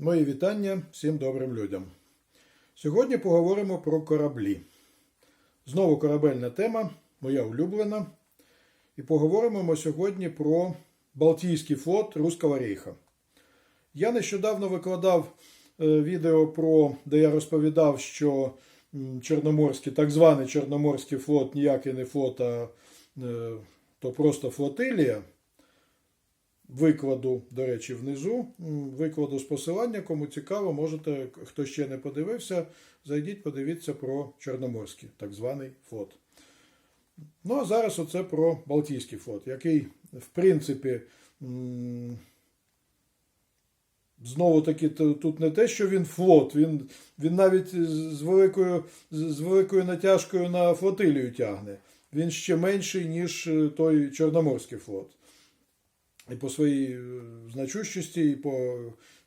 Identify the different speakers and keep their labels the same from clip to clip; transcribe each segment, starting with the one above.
Speaker 1: Мої вітання всім добрим людям. Сьогодні поговоримо про кораблі. Знову корабельна тема, моя улюблена. І поговоримо ми сьогодні про Балтійський флот Руського Рейха. Я нещодавно викладав е, відео про, де я розповідав, що Чорноморський, так званий Чорноморський флот ніякий не флот, а е, то просто флотилія. Викладу, до речі, внизу. Викладу з посилання. Кому цікаво, можете, хто ще не подивився, зайдіть, подивіться про Чорноморський, так званий флот. Ну, а зараз оце про Балтійський флот, який, в принципі, знову таки, тут не те, що він флот, він, він навіть з великою, з великою натяжкою на флотилію тягне. Він ще менший, ніж е, той Чорноморський флот. І по своїй е, значущості, і по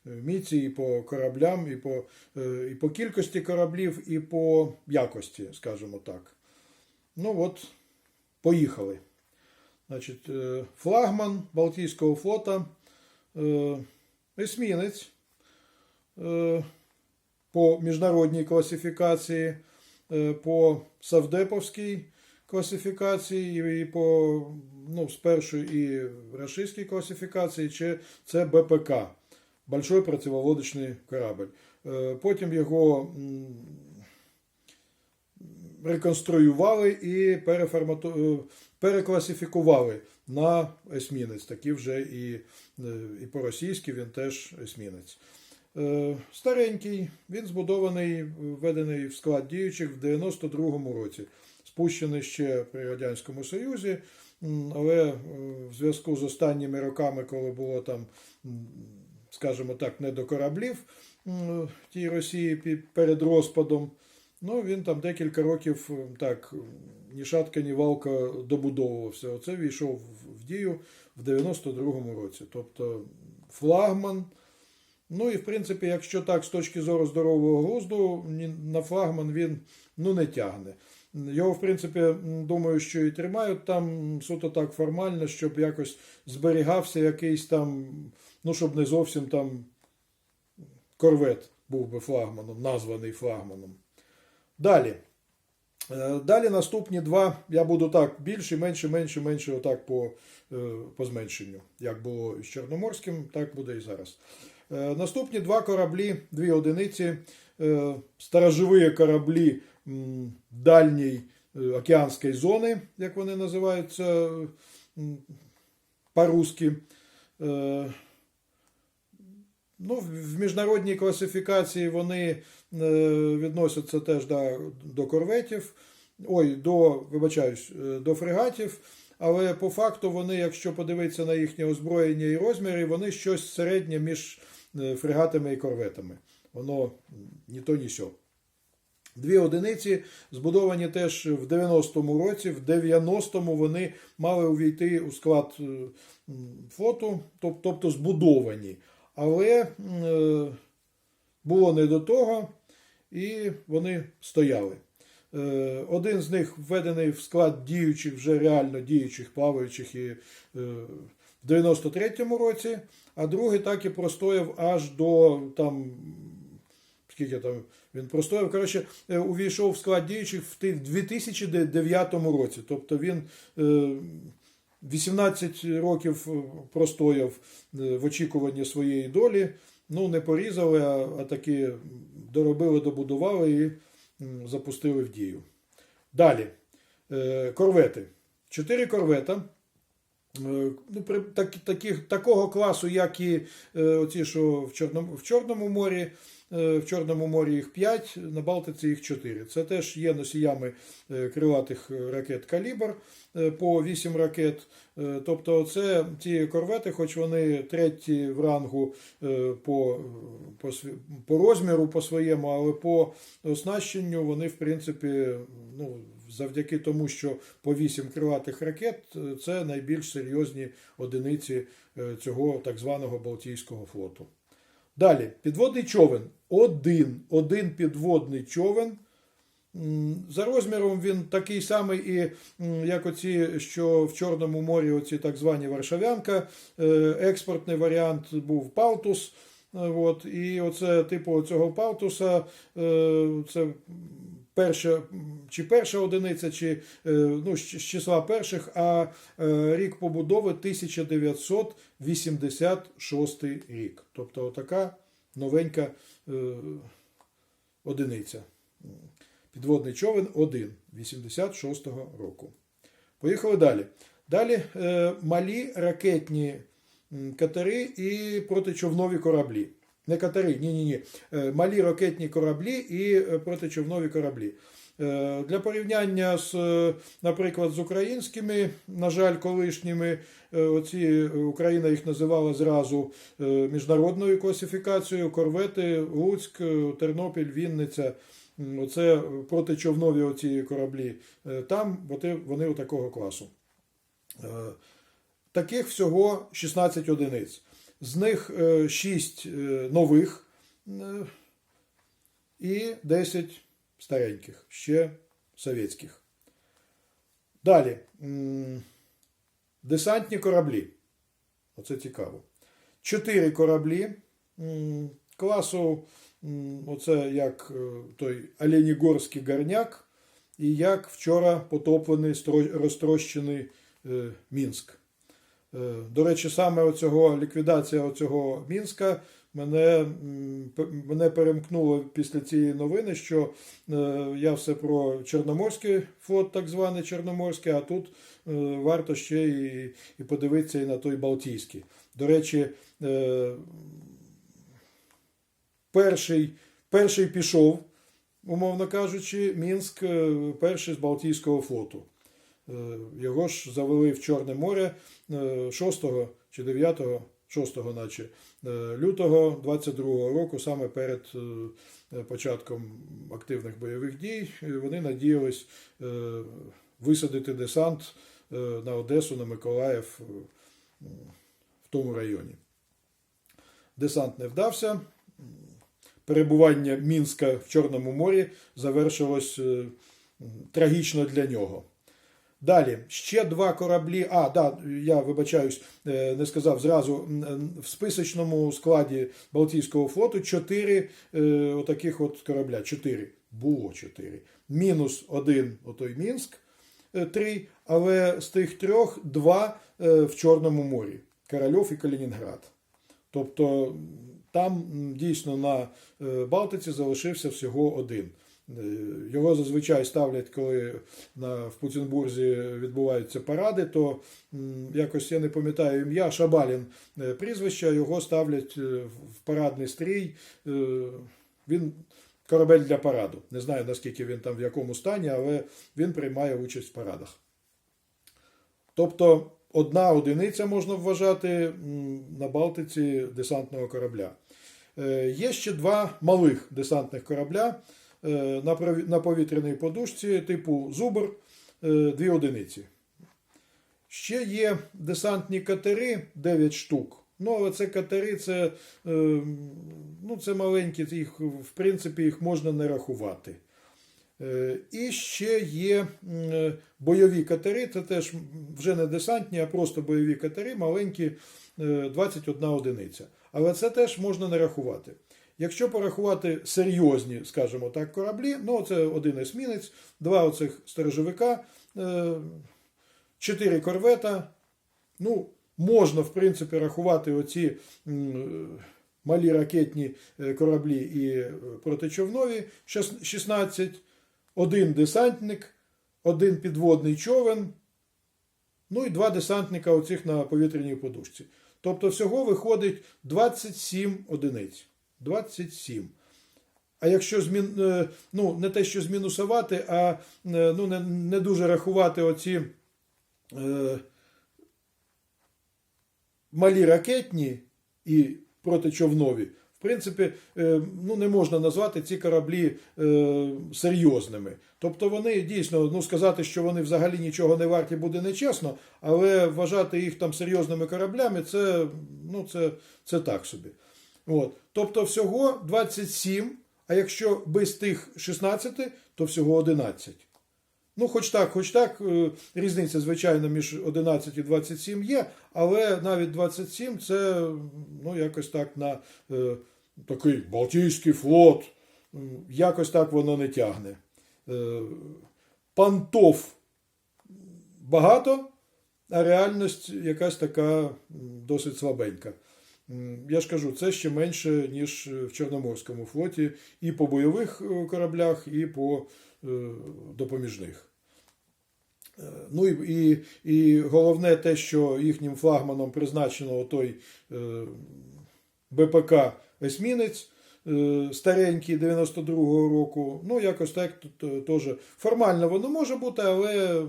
Speaker 1: е, міці, і по кораблям, і по, е, і по кількості кораблів, і по якості, скажімо так. Ну от, поїхали. Значить, флагман Балтійського флота, есмінець по міжнародній класифікації, по Савдеповській класифікації і по ну, спершу і рашистській класифікації, чи це БПК Большой противолодочний корабль. Е, Потім його реконструювали і переформату... е, перекласифікували на есмінець. Такі вже і, е, і по-російськи він теж есмінець. Е, Старенький, він збудований, введений в склад діючих в 92-му році. Спущений ще при Радянському Союзі, але е, в зв'язку з останніми роками, коли було там, скажімо так, не до кораблів тій Росії перед розпадом, ну він там декілька років е, так, ні шатка, ні валка добудовувався. Оце війшов в дію в 92-му році. Тобто флагман. Ну і в принципі, якщо так з точки зору здорового глузду, на флагман він ну, не тягне. Його, в принципі, думаю, що і тримають там суто так формально, щоб якось зберігався якийсь там, ну, щоб не зовсім там корвет був би флагманом, названий флагманом. Далі. Е, Далі наступні два, я буду так більше, менше, менше, менше, отак по, е, по зменшенню. Як було з Чорноморським, так буде і зараз. Е, Наступні два кораблі, дві одиниці, е, сторожові кораблі дальньої е, океанської зони, як вони називаються по-русски. Ну, в міжнародній класифікації вони відносяться теж до, до корветів, ой, до, вибачаюсь, до фрегатів. Але по факту вони, якщо подивитися на їхнє озброєння і розміри, вони щось середнє між фрегатами і корветами. Воно ні то, ні сьо. Дві одиниці збудовані теж в 90-му році. В 90-му вони мали увійти у склад е, флоту, тобто збудовані. Але е, було не до того, і вони стояли. Е, Один з них введений в склад діючих, вже реально діючих, плаваючих і е, в 93-му році, а другий так і простояв аж до там. Скільки там він простояв, коротше, е, увійшов в склад діючих в 2009 році. Тобто він е, 18 років е, простояв е, в очікуванні своєї долі. Ну, не порізали, а, таки доробили, добудували і запустили в дію. Далі. Корвети. Чотири корвета. Е, Ну, так, таких, такого класу, як і е, оці, що в Чорному, в Чорному морі. Е, В Чорному морі їх 5, на Балтиці їх 4. Це теж є носіями крилатих ракет калібр по 8 ракет. Тобто, це ті корвети, хоч вони треті в рангу по, по, по розміру по своєму, але по оснащенню вони, в принципі, ну, завдяки тому, що по 8 крилатих ракет, е, це найбільш серйозні одиниці е, цього так званого Балтійського флоту. Далі, підводний човен. Один, один підводний човен. За розміром він такий самий, і як оці, що в Чорному морі, оці так звані Варшавянка. Е, Експортний варіант був Палтус. От, і оце типу цього палтуса, це перша, чи перша одиниця, чи е, ну, з числа перших, а е, рік побудови 1986 рік. Тобто така новенька е, одиниця. Підводний човен 1 86-го року. Поїхали далі. Далі малі ракетні катери і протичовнові кораблі. Не катери, ні, ні. Е, малі ракетні кораблі і е, протичовнові кораблі. Е, Для порівняння з, наприклад, з українськими, на жаль, колишніми, оці Україна їх називала зразу міжнародною класифікацією: корвети, Луцьк, Тернопіль, Вінниця. М, Оце протичовнові оці кораблі. Там вони, вони у такого класу. Таких всього 16 одиниць. З них 6 нових е, і 10 стареньких, ще совєтських. Далі. Десантні кораблі. Оце цікаво. Чотири кораблі класу, оце як е, той Оленігорський горняк, і як вчора потоплений розтрощений е, Мінськ. Е, До речі, саме оцього, ліквідація оцього Мінська мене, мене перемкнуло після цієї новини, що е, я все про Чорноморський флот, так званий Чорноморський, а тут е, варто ще і, і подивитися і на той Балтійський. До речі, перший, перший пішов, умовно кажучи, Мінськ перший з Балтійського флоту. Е, Його ж завели в Чорне море е, 6 чи 9, 6 наче, е, лютого 22 року, саме перед е, початком активних бойових дій, е, вони надіялись е, висадити десант е, на Одесу, на Миколаїв е, в тому районі. Десант не вдався. Перебування Мінська в Чорному морі завершилось е, трагічно для нього. Далі ще два кораблі. А, да, я вибачаюсь, е, не сказав зразу. В списочному складі Балтійського флоту чотири е, отаких от корабля. Чотири. Було чотири. Мінус один отой Мінськ, е, три, але з тих трьох два в Чорному морі. Корольов і Калінінград. Тобто там дійсно на Балтиці залишився всього один. Е, Його зазвичай ставлять, коли на, в Путінбурзі відбуваються паради, то якось я не пам'ятаю ім'я Шабалін е, прізвища, його ставлять е, в парадний стрій. Він корабель для параду. Не знаю наскільки він там в якому стані, але він приймає участь в парадах. Тобто одна одиниця можна вважати на Балтиці десантного корабля. Є ще два малих десантних корабля на повітряній подушці типу Зубр, е, дві одиниці. Ще є десантні катери 9 штук. Ну, але це катери, це, е, ну, це маленькі, їх, в принципі, їх можна не рахувати. Е, І ще є е, бойові катери, це теж вже не десантні, а просто бойові катери, маленькі, е, 21 одиниця. Але це теж можна не рахувати. Якщо порахувати серйозні, скажімо так, кораблі, ну це один есмінець, два оцих сторожовика, е, чотири корвета. Ну, можна, в принципі, рахувати оці малі ракетні е, кораблі і е, протичовнові 16, один десантник, один підводний човен, ну і два десантника оцих на повітряній подушці. Тобто всього виходить 27 одиниць. 27. А якщо змін, е, ну, не те, що змінусувати, а е, ну, не, не дуже рахувати оці е, малі ракетні і протичовнові, в принципі, е, ну, не можна назвати ці кораблі е, серйозними. Тобто вони дійсно, ну сказати, що вони взагалі нічого не варті, буде нечесно, але вважати їх там серйозними кораблями, це, ну, це, це так собі. От. Тобто всього 27, а якщо без тих 16, то всього 11. Ну, хоч так, хоч так, е, різниця, звичайно, між 11 і 27 є, але навіть 27 це ну, якось так на е, такий Балтійський флот, якось так воно не тягне. Е, Пантов багато, а реальність якась така досить слабенька. Я ж кажу, це ще менше, ніж в Чорноморському флоті, і по бойових е, кораблях, і по е, допоміжних. Е, Ну і, і, і головне те, що їхнім флагманом призначено той е, БПК Есмінець е, старенький 92-го року. Ну, якось так тут е, теж формально воно може бути, але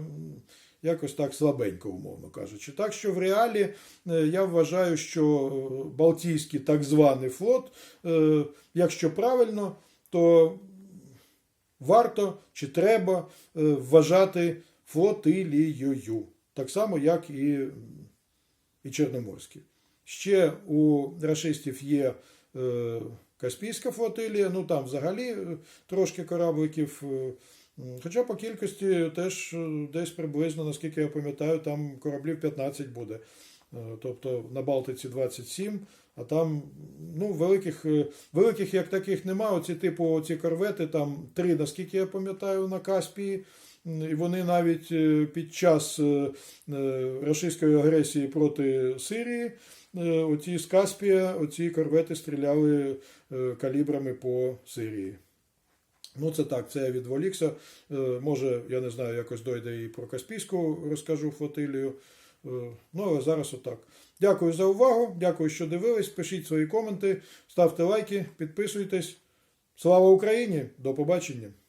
Speaker 1: якось так слабенько, умовно кажучи. Так що в реалі е, я вважаю, що Балтійський так званий флот, е, якщо правильно, то варто чи треба е, вважати флотилією. Так само, як і, і Чорноморський. Ще у рашистів є Каспійська флотилія, ну там взагалі трошки корабликів. Хоча по кількості теж е, десь приблизно, наскільки я пам'ятаю, там кораблів 15 буде. Е, Тобто на Балтиці 27, а там ну, великих, е, великих як таких нема. Оці типу ці корвети, там три, наскільки я пам'ятаю, на Каспії. І вони навіть під час російської агресії проти Сирії, оці з Каспія, оці корвети стріляли калібрами по Сирії. Ну, це так, це я відволікся. Е, Може, я не знаю, якось дойде і про Каспійську розкажу флотилію. Е, Ну, але зараз отак. Дякую за увагу. Дякую, що дивились. Пишіть свої коменти, ставте лайки, підписуйтесь. Слава Україні! До побачення!